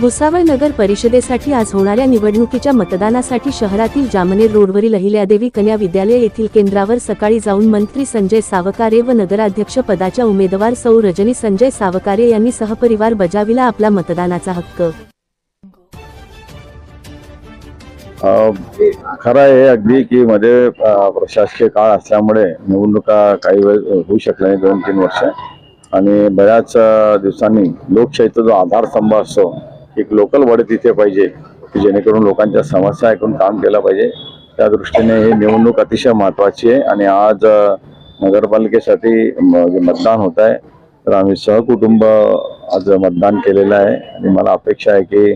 भुसावळ नगर परिषदेसाठी आज होणाऱ्या निवडणुकीच्या मतदानासाठी शहरातील जामनेर रोडवरील अहिल्यादेवी कन्या विद्यालय येथील केंद्रावर सकाळी जाऊन मंत्री संजय सावकारे व नगराध्यक्ष पदाच्या उमेदवार सौ रजनी संजय सावकारे यांनी सहपरिवार बजाविला आपला मतदानाचा हक्क. खरं आहे अगदी की मध्ये प्रशासकीय काळ असल्यामुळे निवडणुका काही वेळ होऊ शकल्या नाही दोन तीन वर्ष. आणि बऱ्याच दिवसांनी लोकशाहीचा जो आधारस्तंभ असतो एक लोकल बॉडी तिथे पाहिजे की जेणेकरून लोकांच्या समस्या ऐकून काम केलं पाहिजे. त्या दृष्टीने ही निवडणूक अतिशय महत्त्वाची आहे आणि आज नगरपालिकेसाठी मतदान होत आहे तर आम्ही सहकुटुंब आज मतदान केलेलं आहे. आणि मला अपेक्षा आहे की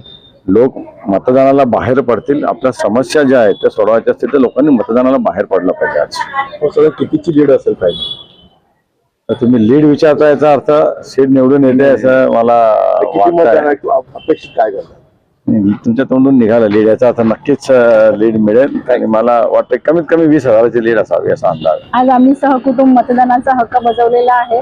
लोक मतदानाला बाहेर पडतील. आपल्या समस्या ज्या आहेत त्या सोडवायच्या असतील तर लोकांनी मतदानाला बाहेर पडलं पाहिजे आज. सगळं कितीची लीड असेल पाहिजे? तुम्ही लीड विचारता याचा अर्थ सीट निवडून येते असं मला अपेक्षित काय करतात तुमच्या तोंडून निघालं लीड याचा अर्थ नक्कीच लीड मिळेल. आणि मला वाटतं कमीत कमी वीस हजाराची लीड असावी असा अंदाज आहे. आज आम्ही सहकुटुंब मतदानाचा हक्क बजावलेला आहे.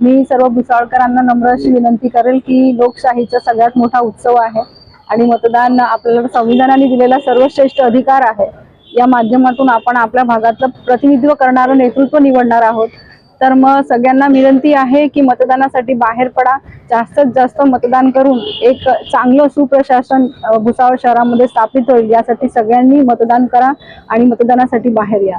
मी सर्व भुसावळकरांना नम्र अशी विनंती करेल की लोकशाहीचा सगळ्यात मोठा उत्सव आहे आणि मतदान आपल्याला संविधानाने दिलेला सर्वश्रेष्ठ अधिकार आहे. या माध्यमातून आपण आपल्या भागातलं प्रतिनिधित्व करणारं नेतृत्व निवडणार आहोत. तर मग सगळ्यांना विनंती आहे की मतदानासाठी बाहेर पडा. जास्तीत जास्त मतदान करून एक चांगलं सुप्रशासन भुसावळ शहरामध्ये स्थापित होईल. यासाठी सगळ्यांनी मतदान करा आणि मतदानासाठी बाहेर या.